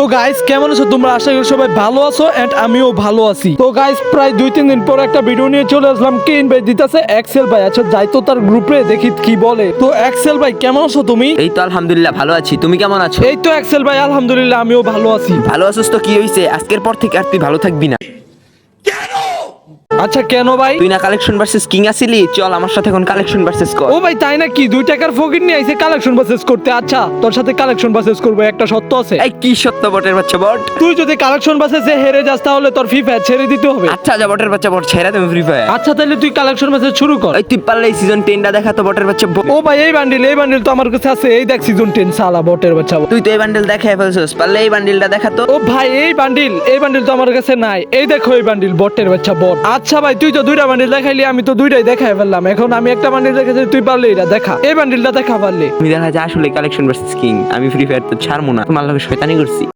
তো গাইস কেমন আছো? তোমরা আশা করি সবাই ভালো আছো এন্ড আমিও ভালো আছি। তো গাইস প্রায় দুই তিন দিন পর একটা ভিডিও নিয়ে চলে আসলাম। কে ইনভাইট দিতেছে? এক্সেল ভাই। আচ্ছা যাই তো তার গ্রুপে দেখি কি বলে। তো এক্সেল ভাই কেমন আছো তুমি? এই তো আলহামদুলিল্লাহ ভালো আছি। তুমি কেমন আছো? এই তো এক্সেল ভাই আলহামদুলিল্লাহ আমিও ভালো আছি। ভালো আছিস তো? কি হয়েছে আজকের পর থেকে আর তুই ভালো থাকবি না। আচ্ছা কেন ভাই? তুই না কালেকশন ভার্সেস কিং আসিলি? চল আমার সাথে এখন কালেকশন ভার্সেস কর। ও ভাই তাই না কি দুই টাকার ফকির নিয়ে আইছে কালেকশন বাসেস করতে। আচ্ছা তোর সাথে কালেকশন বাসেস করব একটা সত্য আছে। এই কি সত্য বটের বাচ্চা বট? তুই যদি কালেকশন বাসেসে হেরে যাস তাহলে তোর ফ্রি ফায়ার ছেড়ে দিতে হবে। আচ্ছা যা বটের বাচ্চা বট ছেড়ে দেবে ফ্রি ফায়ার আচ্ছা তাহলে তুই কালেকশন বাসেস শুরু কর। এই তুই পারলে এই সিজন টেনটা দেখা তো বটের বাচ্চা ও ভাই এই বান্ডিল এই বান্ডিল তো আমার কাছে আছে। এই দেখ সিজন টেন সালা বটের বাচ্চা তুই তো এই বান্ডেল দেখাই ফেলছিস পারলে এই বান্ডেলটা দেখা তো। ও ভাই এই বান্ডিল এই বান্ডিল তো আমার কাছে নাই। এই দেখো এই বান্ডিল বটের বাচ্চা বট। আচ্ছা ভাই, তুই তো দুইটা বান্ডিল দেখাইলি, আমি তো দুইটাই দেখাই ফেললাম। এখন আমি একটা বান্ডিল দেখেছি, তুই পারলি এটা, দেখা। এই বান্ডিলটা দেখা পারলি। তুমি দেখা যায় আসলে কালেকশন ভার্সেস কিং আমি ফ্রি ফায়ার তো ছাড়বো না, তোমার লগে শয়তানি করছি।